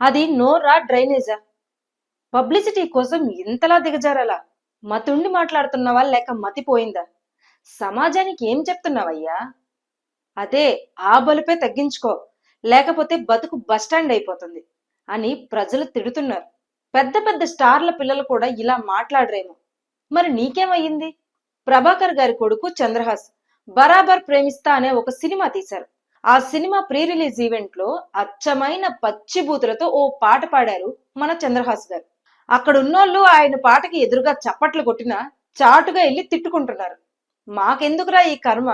అది నోరా డ్రైనేజా? పబ్లిసిటీ కోసం ఇంతలా దిగజారాలా? మతుండి మాట్లాడుతున్నావా లేక మతిపోయిందా? సమాజానికి ఏం చెప్తున్నావయ్యా? అదే ఆ బలుపే తగ్గించుకో లేకపోతే బతుకు బస్టాండ్ అయిపోతుంది అని ప్రజలు తిడుతున్నారు. పెద్ద పెద్ద స్టార్ల పిల్లలు కూడా ఇలా మాట్లాడరేమో. మరి నీకేమయ్యింది? ప్రభాకర్ గారి కొడుకు చంద్రహాస్ బరాబర్ ప్రేమిస్తా అనే ఒక సినిమా తీశారు. ఆ సినిమా ప్రీ రిలీజ్ ఈవెంట్లో అచ్చమైన పచ్చి బూతులతో ఓ పాట పాడారు మన చంద్రహాస్ గారు. అక్కడ ఉన్నోళ్ళు ఆయన పాటకి ఎదురుగా చప్పట్లు కొట్టినా చాటుగా వెళ్ళి తిట్టుకుంటున్నారు. మాకెందుకురా ఈ కర్మ?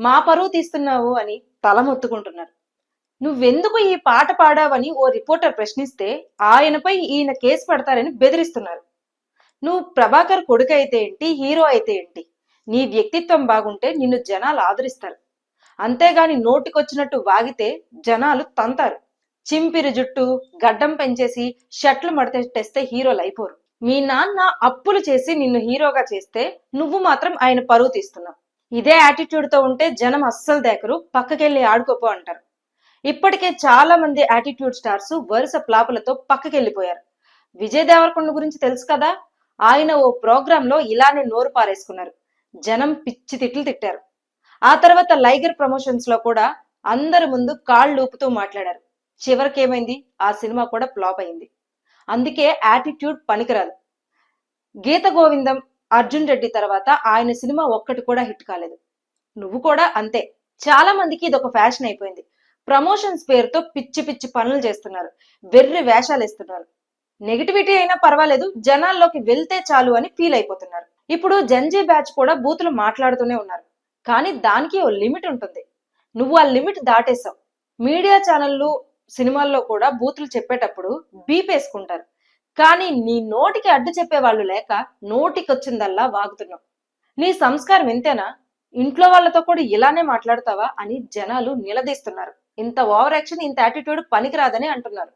మా పరువు తీస్తున్నావు అని తలమొత్తుకుంటున్నారు నువ్వెందుకు ఈ పాట పాడావని ఓ రిపోర్టర్ ప్రశ్నిస్తే ఆయనపై ఈయన కేసు పెడతారని బెదిరిస్తున్నారు. నువ్వు ప్రభాకర్ కొడుకు అయితే ఏంటి హీరో అయితే ఏంటి? నీ వ్యక్తిత్వం బాగుంటే నిన్ను జనాలు ఆదరిస్తారు. అంతేగాని నోటికొచ్చినట్టు వాగితే జనాలు తంతారు. చింపిరి జుట్టు గడ్డం పెంచేసి షర్ట్లు మడతెట్టేస్తే హీరోలు అయిపోరు. మీ నాన్న అప్పులు చేసి నిన్ను హీరోగా చేస్తే నువ్వు మాత్రం ఆయన పరువు తీస్తున్నావు. ఇదే యాటిట్యూడ్తో ఉంటే జనం అస్సలు దేకరు పక్కకెళ్ళి ఆడుకోపో అంటారు. ఇప్పటికే చాలా మంది యాటిట్యూడ్ స్టార్స్ వరుస ప్లాపులతో పక్కకెళ్ళిపోయారు. విజయ్ దేవరకొండ గురించి తెలుసు కదా? ఆయన ఓ ప్రోగ్రాంలో ఇలానే నోరు పారేసుకున్నారు. జనం పిచ్చి తిట్లు తిట్టారు. ఆ తర్వాత లైగర్ ప్రమోషన్స్లో కూడా అందరి ముందు కాళ్ళు ఊపుతూ మాట్లాడారు. చివరికి ఏమైంది ఆ సినిమా కూడా ఫ్లాప్ అయింది. అందుకే యాటిట్యూడ్ పనికిరాదు. గీత గోవిందం అర్జున్ రెడ్డి తర్వాత ఆయన సినిమా ఒక్కటి కూడా హిట్ కాలేదు. నువ్వు కూడా అంతే. చాలా మందికి ఇది ఒక ఫ్యాషన్ అయిపోయింది. ప్రమోషన్స్ పేరుతో పిచ్చి పిచ్చి పనులు చేస్తున్నారు. వెర్రి వేషాలు ఇస్తున్నారు నెగిటివిటీ అయినా పర్వాలేదు జనాల్లోకి వెళ్తే చాలు అని ఫీల్ అయిపోతున్నారు. ఇప్పుడు జంజీ బ్యాచ్ కూడా బూతులు మాట్లాడుతూనే ఉన్నారు. కానీ దానికి ఓ లిమిట్ ఉంటుంది. నువ్వు ఆ లిమిట్ దాటేశావు. మీడియా ఛానళ్ళు సినిమాల్లో కూడా బూతులు చెప్పేటప్పుడు బీపేసుకుంటారు కానీ నీ నోటికి అడ్డు చెప్పే వాళ్ళు లేక నోటికొచ్చిందల్లా వాగుతున్నావు. నీ సంస్కారం ఇంతేనా? ఇంట్లో వాళ్ళతో కూడా ఇలానే మాట్లాడతావా అని జనాలు నిలదీస్తున్నారు. ఇంత ఓవర్ యాక్షన్ ఇంత యాటిట్యూడ్ పనికిరాదని అంటున్నారు.